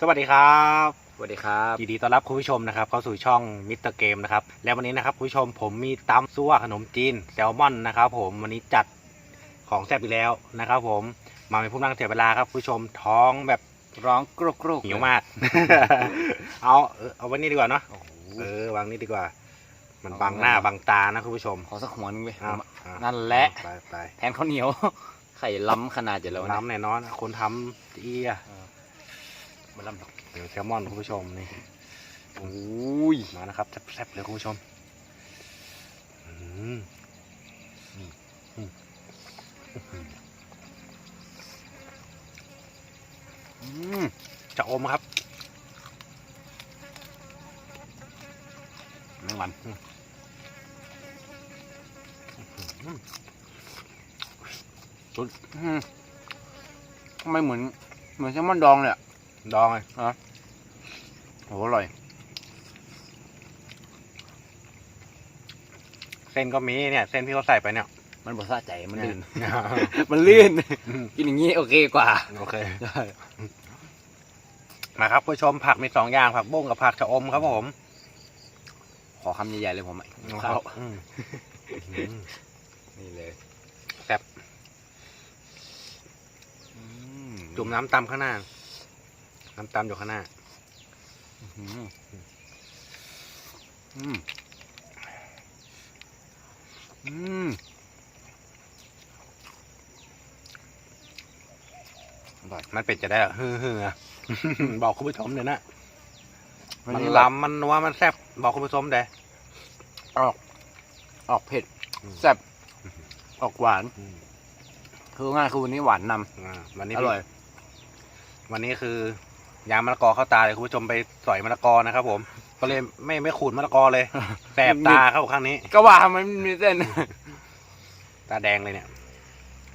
สวัสดีครับสวัสดีครับยินดีต้อนรับคุณผู้ชมนะครับเข้าสู่ช่องมิสเตอร์เกมนะครับและวันนี้นะครับคุณผู้ชมผมมีตำซั่วขนมจีนแซลมอนนะครับผมวันนี้จัดของแซ่บอีกแล้วนะครับผมมาเป็นผู้นั่งเสียเวลาครับคุณผู้ชมท้องแบบร้องกรุกกรุกหิวมาก เอาเออเอาไว้นี่ดีกว่าเนาะโอ้โหเออวางนี่ดีกว่า มันเอาบังหน้าไว้บังตานะคุณผู้ชมขอสักหัวนึงเว้ยเอาเอานั่นแหละไปไปแทนข้าวเหนียวไข่ล้ำขนาดจะแล้วนะน้ำแน่นอนคนทำเอีย มาลำหรอกเดี๋ยวแซลมอนคุณผู้ชมนี่โอ้ยมานะครับแซ่บๆเลยคุณผู้ชมจะอมครับแมงวันทำไมเหมือน เหมือนแซลมอนดองเลยอะ ดองเลยโอ้โหอร่อย เส้นก็มีเนี่ย เส้นที่เขาใส่ไปเนี่ย มันบดซาใจมันลื่นเนี่ยมันลื่นอืมกินอย่างนี้โอเคกว่า โอเค มาครับผู้ชมผักมีสองอย่างผักบุ้งกับผักชะอมครับผม ขอคำใหญ่ๆเลยผมอะคข้ารัวบอืมอืมนี่เลยแซ่บอืมจุ่มน้ำตำข้างหน้า น้ำตำอยู่ข้างหน้าอืมอืมอืมอร่อยมันเป็ดจะได้ฮือฮือบอกคุณผู้ชมเลยนะ มันมันล้ล้ำมันนัวมันแซ่บบอกคุณผู้ชมเด้ำออก ออกเผ็ดอืมแซ่บออกหวานอืมคือง่ายคือวันนี้หวานนอ่าวันนี้ำอร่อย วันนี้คือ ยางมะละกอเข้าตาเลยคุณผู้ชมไปสอยมะละกอนะครับ ผม ก็เลยไม่ไม่ขูดมะละกอเลยแสบตาเข้าข้างนี้ ก็ว่ามันมีเส้น ตาแดงเลยเนี่ย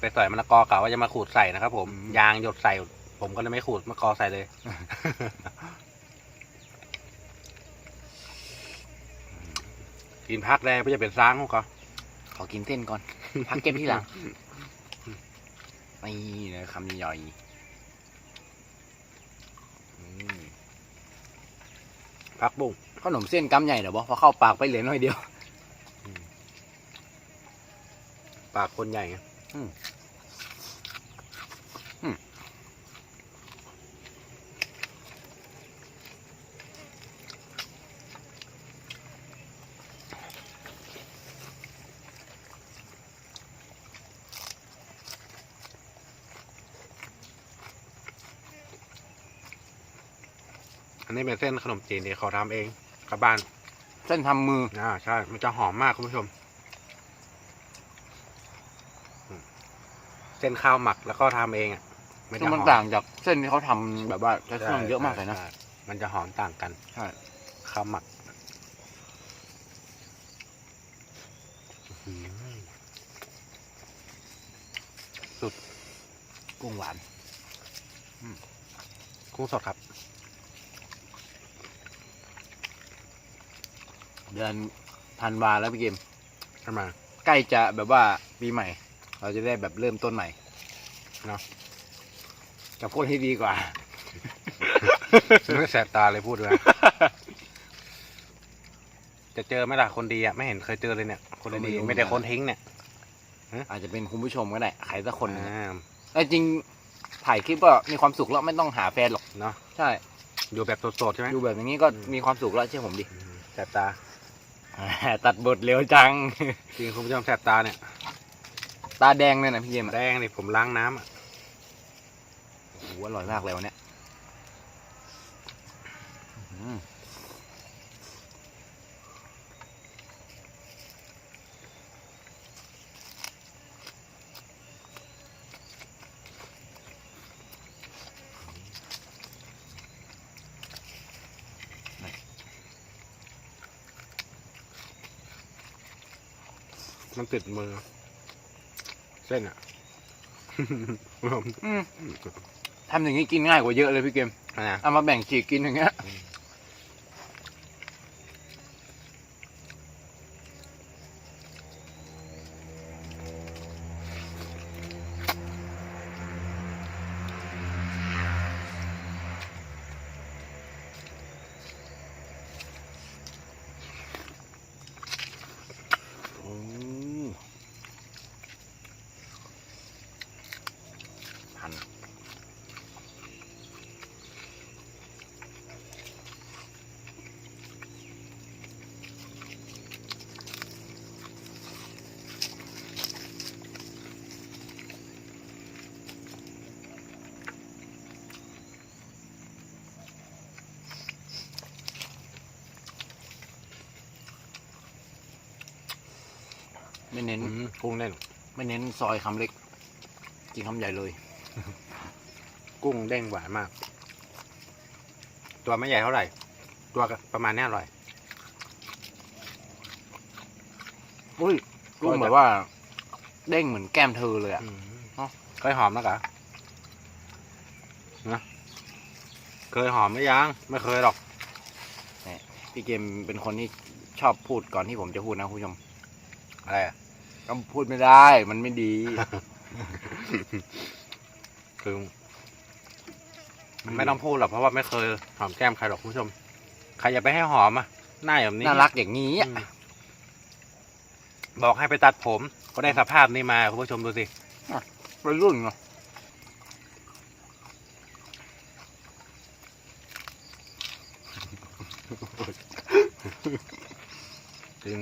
ไปสอยมะละกอกะว่าจะมาขูดใส่นะครับ ผมอืมยางหยดใส่ ผมก็เลยไม่ขูดมะละกอใส่เลย กินพักแดงเพื่อจะเป็นซ้างของเขาขอกินเส้นก่อน พักเก็บที่หลังนี่นะคำย่อยๆอืม พักบุ้งขนมเส้นกำใหญ่เหรอบ่พอเข้าปากไปเหลือน้อยเดียว ปากคนใหญ่ไง อันนี้เป็นเส้นขนมจีนที่เขาทำเองกับบ้านเส้นทำมืออ่าใช่ มันจะหอมมากคุณผู้ชมอืมเส้นข้าวหมักแล้วก็ทำเองอะไม่ซึ่จะงหมันอมต่างจากเส้นที่เขาทำแบบว่าใช้เครื่องเยอะมากเลยนะใช่มันจะหอมต่างกันใช่ ข้าวหมักอื้อหือกุ้งหวาน กุ้งสดครับ เดือนธันวาแล้วพี่เกมขึ้นมาใกล้จะแบบว่าปีใหม่ เราจะได้แบบเริ่มต้นใหม่เนาะจะพูดให้ดีกว่าไม่แสบตาเลยพูดด้วยจะเจอไหมล่ะคนดีอะไม่เห็นเคยเจอเลยเนี่ย คนก็ไม่ดีรู้ ไม่ได้คนทิ้งเนี่ยอาจจะเป็นคุณผู้ชมก็ได้ใครสักคนหนึ่งอ่าแต่จริงถ่ายคลิปก็มีความสุขแล้วไม่ต้องหาแฟนหรอกเนาะใช่ อยู่แบบสดๆใช่ไหม ดูแบบนี้ก็อืม มีความสุขแล้วเชื่อผมดิอืมแสบตา ตัดบทเร็วจัง จริงคุณผู้ชมแสบตาเนี่ย ตาแดงเลยนะพี่เกมอะแดงนี่ผมล้างน้ำอะโอ้โหอร่อยมากเลยวันเนี้ย มันติดมือ เส้นอะอืมทำอย่างนี้กินง่ายกว่าเยอะเลยพี่เกมอันนะเอามาแบ่งฉีกกินอย่างเงี้ยไม่ เน้นอืมกุ้งเล่นไม่เน้นซอยคำเล็ก กินคำใหญ่เลย กุ้งเด้งหวานมาก ตัวไม่ใหญ่เท่าไหร่ ตัวก็ประมาณเนี้ยอร่อยอุ้ยกุ้งก็จะแบบว่า เด้งเหมือนแก้มเธอเลยอะอืมเนาะเคยหอมแล้วกะนะเคยหอมไหมยัง ไม่เคยหรอกพี่เกมเป็นคนที่ชอบพูดก่อนที่ผมจะพูดนะคุณผู้ชม อะไรอะ ก็พูดไม่ได้ มันไม่ดี คือไม่ต้องพูดหรอกเพราะว่าไม่เคยหอมแก้มใครหรอกคุณผู้ชม ใครอย่าไปให้หอมอะหน้าแบบนี้น่ารักอย่างนี้อะอืมบอกให้ไปตัดผม ก็ได้สภาพนี้มาคุณผู้ชมดูสิ วัยรุ่นเนาะจริง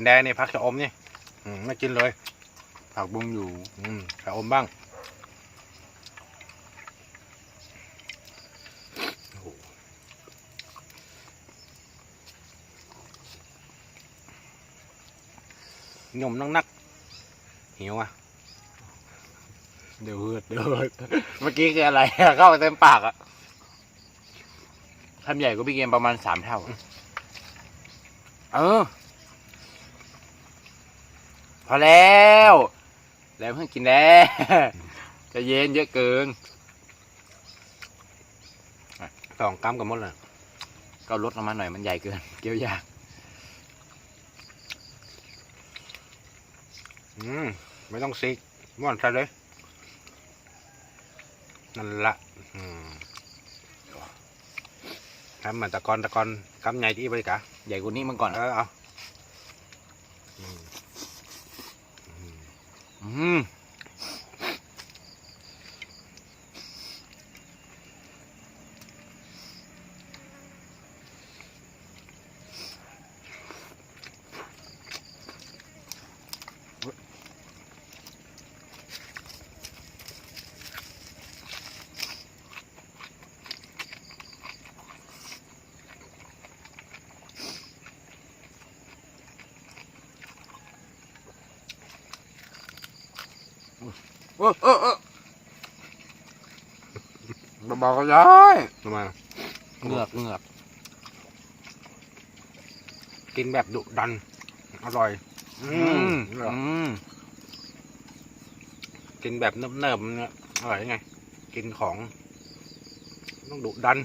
นได้นี่พักจะอมนี่อืมไม่กินเลย ผักบุ้งอยู่อืมจะอมบ้างโอ้โหหนุ่มนักนักๆหิวอะ เดี๋ยวเหือดเดี๋ยวเหือดเมื่อกี้คืออะไรอะเข้าไปเต็มปากอะคำใหญ่กว่าพี่เกมประมาณสามเท่าอะเออ พอแล้ว แล้วเพิ่งกินแล้วจะเย็นเยอะเกินสองกรัมกับมดเลยก็ลดลงมาหน่อยมันใหญ่เกิน เกี่ยวยาก อืม ไม่ต้องซิกม่วนใส่เลย นั่นละอืมทำเหมือนตะกอนตะกอนกำใหญ่ที่บริกะ ใหญ่กว่านี้มันก่อน เออเอาอืมอืม อื เออเออเออเบาๆก็ได้ทำไมเหงือกเหงือกกินแบบดุดัน อร่อย อืมอืมกินแบบเนิบๆเนี่ยอร่อยยังไง กินของ ต้องดุดัน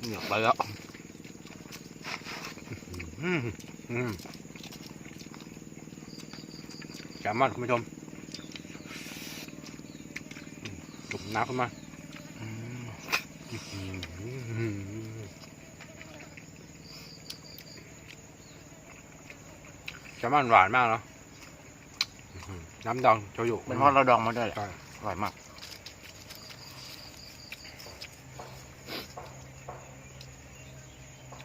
เหงือกไปแล้วอืมอืมแจ่มมากคุณผู้ชมจุ่ม น้ำขึ้นมาจะมันหวานมากเนาะน้ำดองโชยุเป็นเพราะเราดองมาด้วยแหละใช่อร่อยมาก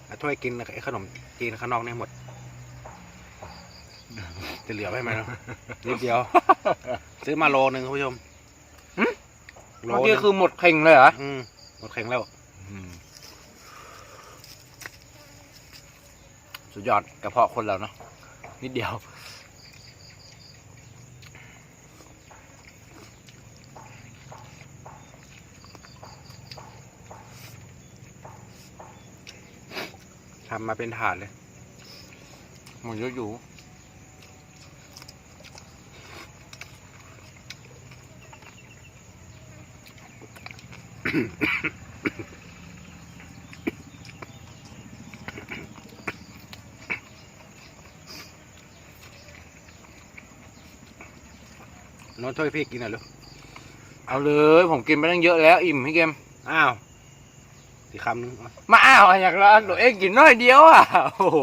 เอาถ้วยกินไอ้ขนมจีนข้างนอกเนี่ยหมด จะเหลือไว้ไหมเนาะนิดเดียว ซื้อมาโลนึงคุณผู้ชม โลเมื่อกี้นึงคือหมดเข่งเลยเหรออืมหมดแข็งแล้วสุดยอดกระเพาะคนเราเนาะนิดเดียว ทำมาเป็นถาดเลย หมดเยอะอยู่ โน้ตช่วยพี่กินหน่อยลูกเอาเลย ผมกินไปตั้งเยอะแล้ว อิ่มพี่เกมอ้าวอีกคำนึงเอามาอ้าวอยากละตัวเองกินน้อยเดียวอะโอ้โห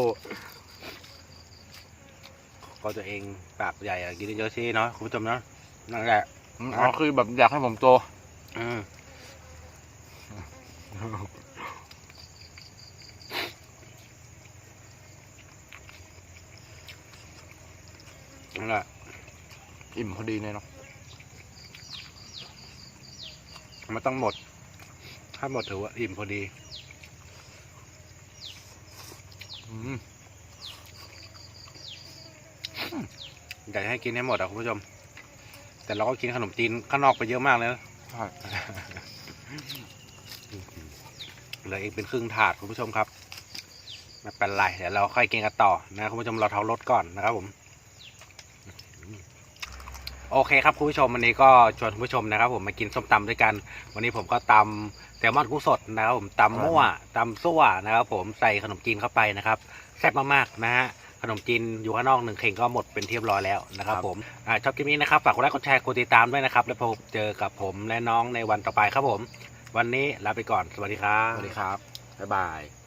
ก็ตัวเองปากใหญ่อะกินเยอะๆสิเนาะคุณผู้ชมเนาะนั่นแหละอ๋อคือแบบอยากให้ผมโตอืม นั่นแหละอิ่มพอดีเลยเนาะมันต้องหมด ถ้าหมดถือว่าอิ่มพอดี อืมอยากให้กินให้หมดอะคุณผู้ชม แต่เราก็กินขนมจีนข้างนอกไปเยอะมากเลยนะ ลืออีกเป็นครึ่งถาดคุณผู้ชมครับไม่เป็นไรเดี๋ยวเราค่อยกินกันต่อนะคุณผู้ชมเราเทารถก่อนนะครับผมโอเคครับคุณผู้ชมวันนี้ก็ชวนคุณผู้ชมนะครับ ผมมากินส้มตำด้วยกัน วันนี้ผมก็ตำแซลมอนกุ้งสดนะครับผมตำมั่วตำซั่วนะครับ ผมใส่ขนมจีนเข้าไปนะครับแซ่บมากๆนะฮะขนมจีนอยู่ข้างนอกหนึ่งเข่งก็หมดเป็นที่เรียบร้อยแล้วนะครับ ผมอ่าชอบคลิปนี้นะครับฝากกดไลค์กดแชร์กดติดตามด้วยนะครับ แล้วพบเจอกับผมและน้องในวันต่อไปครับผม วันนี้ลาไปก่อน สวัสดีครับ สวัสดีครับ บ๊ายบาย